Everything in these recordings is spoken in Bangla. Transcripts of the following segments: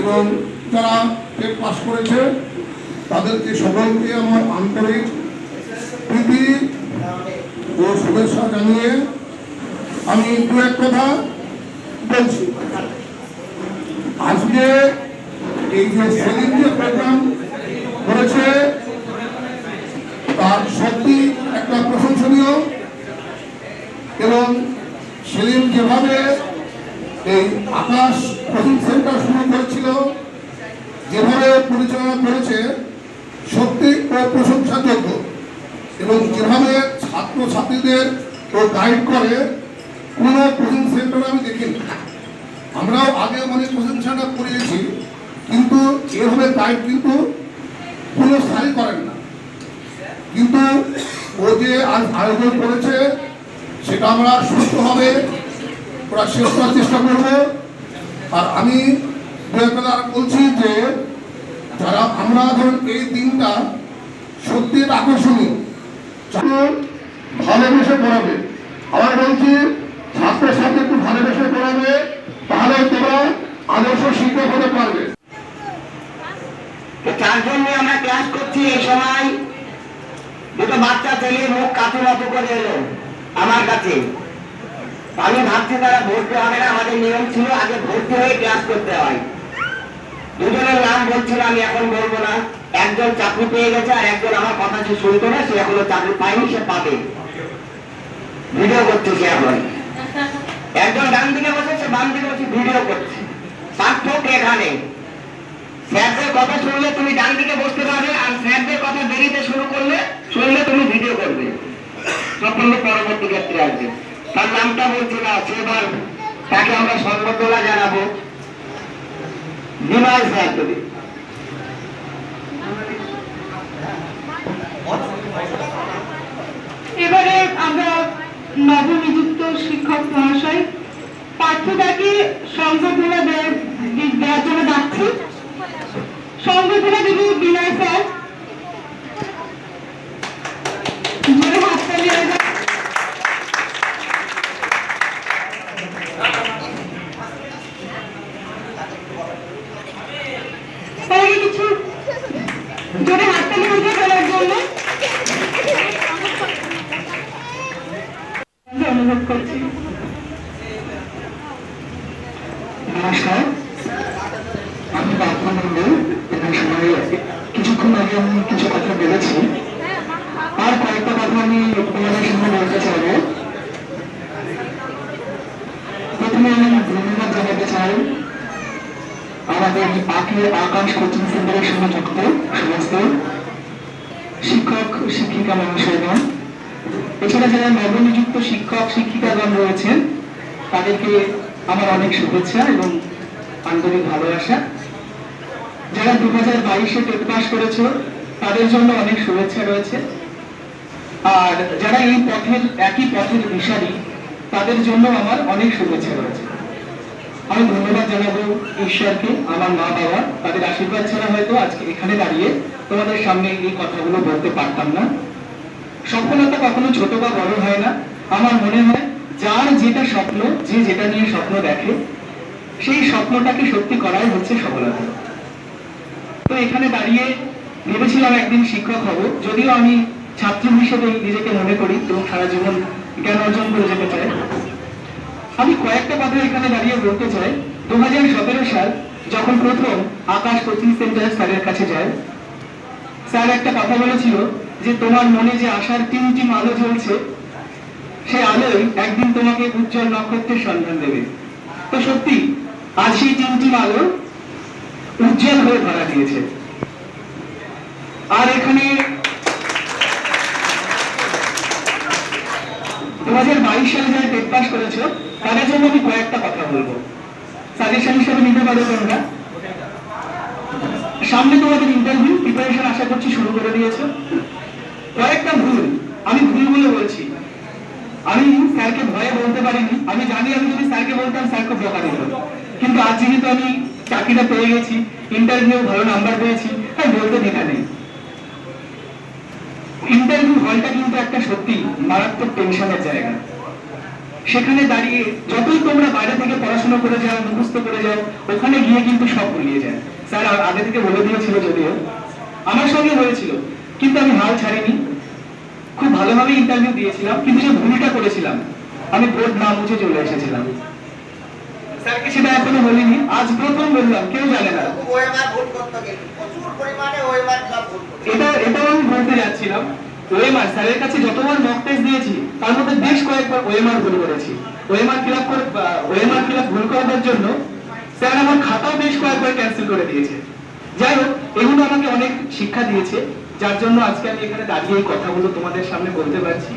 এবং যারা টেট পাস করেছে, তাদেরকে সকলকে আমার আন্তরিক প্রীতি ও শুভেচ্ছা জানিয়ে আমি দু এক কথা বলছি। আজকে এই যে সেদিন যে প্রোগ্রাম করেছে, তার সত্যি একটা প্রশংসনীয় এবং সেদিন যেভাবে এই আকাশ কোচিং সেন্টার শুরু করেছিল যেভাবে পরিচালনা করেছে, সত্যি ও প্রশংসাযোগ্য। এবং যেভাবে ছাত্র ছাত্রীদের ও গাইড করে, কোনো কোচিং সেন্টার আমি দেখিনি। আমরাও আগে অনেক কোচিং সেন্টার করিয়েছি, কিন্তু এভাবে গাইড কিন্তু কোনো স্থায়ী করেন না। কিন্তু ও যে আয়োজন করেছে, সেটা আমরা সুস্থভাবে ওরা শেষ করার চেষ্টা করব। আর আমি বলছি যে, যারা আমরা ধরুন এই দিনটা সত্যি আকর্ষণীয় ভালোবেসে পড়াবে। আবার বলছি, ছাত্রছাত্রী একটু ভালোবেসে পড়াবে তাহলে তোমরা আদর্শ শিক্ষক হতে পারবে। তার জন্য আমরা ক্লাস করছি এই সময়। দুটো বাচ্চা ছেলে মুখ কাতু মতো করে এলো আমার কাছে। আমি ভাবছি তারা ভর্তি হবে না, আমাদের নিয়ম ছিল আগে ভর্তি হয়ে ক্লাস করতে হয়। দুজনের নাম বলছিল, আমি এখন বলব না। একজন চাকরি পেয়ে গেছে আর একজন আমার কথা সে শুনতো না, সে এখনও চাকরি পায়নি, সে পাবে। ভিডিও করছে সে এখন। একজন ডান দিকে বসে, সে বাম দিকে বসে ভিডিও করছে। পার্থক্য এখানে। স্যারদের কথা শুনলে তুমি ডান দিকে বসতে পারবে, আর স্যারদের কথা দেরিতে শুরু করলে, শুনলে তুমি ভিডিও করবে। সাফল্য পরবর্তী ক্ষেত্রে আসবে। তার নামটা বলছি না সেবার তাকে আমরা সম্বর্ধনা জানাব। বিনয় তুমি। এবারে আমরা নবনিযুক্ত শিক্ষক মহাশয় পাঠ্যটাকে সংগঠনা দেওয়ার জন্য ডাকছি সংগঠনা দেবী বিনয় স্যার জোরে হাততালি হয়ে যাক। তার আগে কিছু জোরে হাততালি হয়ে যাক বলার জন্য অনুভব করছি। নমস্কার। আমি কিছুক্ষণ আগে আমি কিছু কথা বলেছি। আর কয়েকটা কথা আমি তোমাদের সামনে বলতে প্রথমে আমি ধন্যবাদ জানাতে চাই আমাদের আকে আকাশ কোচিং সেন্টারের সঙ্গে যুক্ত সমস্ত শিক্ষক, শিক্ষিকা মহাশয়গণ। এছাড়া যারা নবনিযুক্ত শিক্ষক, শিক্ষিকাগণ রয়েছেন, তাদেরকে আমার অনেক শুভেচ্ছা এবং আন্তরিক ভালোবাসা। যারা দু হাজার বাইশে টেট পাস করেছ, তাদের জন্য অনেক শুভেচ্ছা রয়েছে। আর যারা এই পথের, একই পথের দিশারি, তাদের জন্য আমার অনেক শুভেচ্ছা রয়েছে। আমি ধন্যবাদ জানাব ঈশ্বরকে, আমার মা বাবা। তাদের আশীর্বাদ ছাড়া হয়তো আজকে এখানে দাঁড়িয়ে তোমাদের সামনে এই কথাগুলো বলতে পারতাম না। সফলতা কখনো ছোট বা বড় হয় না। আমার মনে হয় যার যেটা স্বপ্ন, যে যেটা নিয়ে স্বপ্ন দেখে, সেই স্বপ্নটাকে সত্যি করাই হচ্ছে সফলতা। তো এখানে দাঁড়িয়ে ভেবেছিলাম একদিন শিক্ষক হব। যদিও আমি ছাত্র হিসেবে নিজেকে মনে করি এবং সারা জীবন জ্ঞান অর্জন করে যেতে চাই। আমি কয়েকটা কথা এখানে দাঁড়িয়ে বলতে চাই। দু হাজার সতেরো সাল যখন প্রথম আকাশ কোচিং সেন্টার স্যারের কাছে যায় স্যার একটা কথা বলেছিল যে তোমার মনে যে আশার তিনটি আলো জ্বলছে, সেই আলোই একদিন তোমাকে উজ্জ্বল নক্ষত্রের সন্ধান দেবে। তো সত্যি, আজ সেই তিনটি আলো উজ্জ্বল হয়ে ধরা দিয়েছে। আর এখানে দু হাজার বাইশ সালে যারা টেট পাস করেছ, তাদের জন্য আমি কয়েকটা কথা বলব। সাজেশন হিসেবে নিতে পারো তোমরা। সামনে তোমাদের ইন্টারভিউ প্রিপারেশন আশা করছি শুরু করে দিয়েছ। কয়েকটা ভুল, আমি ভুলগুলো বলছি। আমি স্যারকে ভয়ে বলতে পারিনি। আমি জানি আমি যদি স্যারকে বলতাম, স্যার খুব বকা দিত। কিন্তু আজ যেহেতু আমি চাকরিটা পেয়ে গেছি ইন্টারভিউ ভালো নাম্বার পেয়েছি, তাই বলতে দ্বিধা নেই। ইন্টারভিউ হলটা কিন্তু একটা সত্যি মারাত্মক টেনশনের জায়গা। সেখানে দাঁড়িয়ে যতই তোমরা বাইরে থেকে পড়াশোনা করে যাও, মুখস্থ করে যাও, ওখানে গিয়ে কিন্তু সব ভুলিয়ে যায়। স্যার আগে থেকে বলে দিয়েছিল যদিও, আমার সঙ্গে হয়েছিল। কিন্তু আমি হাল ছাড়িনি। খুব ভালোভাবে ইন্টারভিউ দিয়েছিলাম কিন্তু যে ভুলটা করেছিলাম। আমি বোর্ড না মুছে চলে এসেছিলাম। স্যারকে সেটা এখনও বলিনি আজ প্রথম বললাম কেউ জানে না। এটা এটাও আমি বলতে যাচ্ছিলাম ওএমআর স্যারের কাছে যতবার মক টেস্ট দিয়েছি তার মধ্যে বেশ কয়েকবার ওএমআর ভুল করেছি। ওএমআর ফিল করে ওএমআর ফিল ভুল করার জন্য স্যার আমার খাতাও বেশ কয়েকবার ক্যান্সেল করে দিয়েছে। যাই হোক এগুলো আমাকে অনেক শিক্ষা দিয়েছে। যার জন্য আজকে আমি এখানে দাঁড়িয়ে এই কথাগুলো তোমাদের সামনে বলতে পারছি।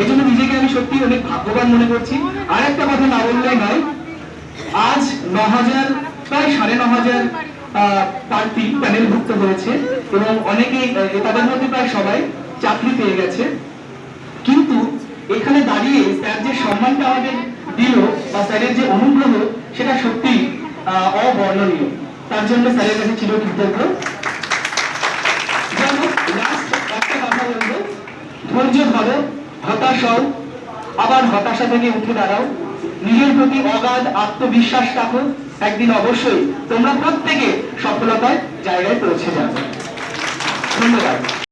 এই জন্য নিজেকে আমি সত্যি অনেক ভাগ্যবান মনে করছি। আর একটা কথা না বললেই নয়, আজ ন হাজার প্রায় সাড়ে ন হাজার প্রার্থী প্যানেলভুক্ত হয়েছে এবং অনেকেই তাদের মধ্যে প্রায় সবাই চাকরি পেয়ে গেছে। কিন্তু এখানে দাঁড়িয়ে স্যার যে সম্মানটা আমাদের দিল বা স্যারের যে অনুগ্রহ, সেটা সত্যি অবর্ণনীয়। তার জন্য স্যারের কাছে চির যেন লাস্ট একটা কথা বলব ধৈর্য ধরো, হতাশ হও, আবার হতাশা থেকে উঠে দাঁড়াও। নিজের প্রতি অগাধ আত্মবিশ্বাস রাখো। একদিন অবশ্যই তোমরা প্রত্যেকে সফলতায় জায়গায় পৌঁছে যাবে। ধন্যবাদ।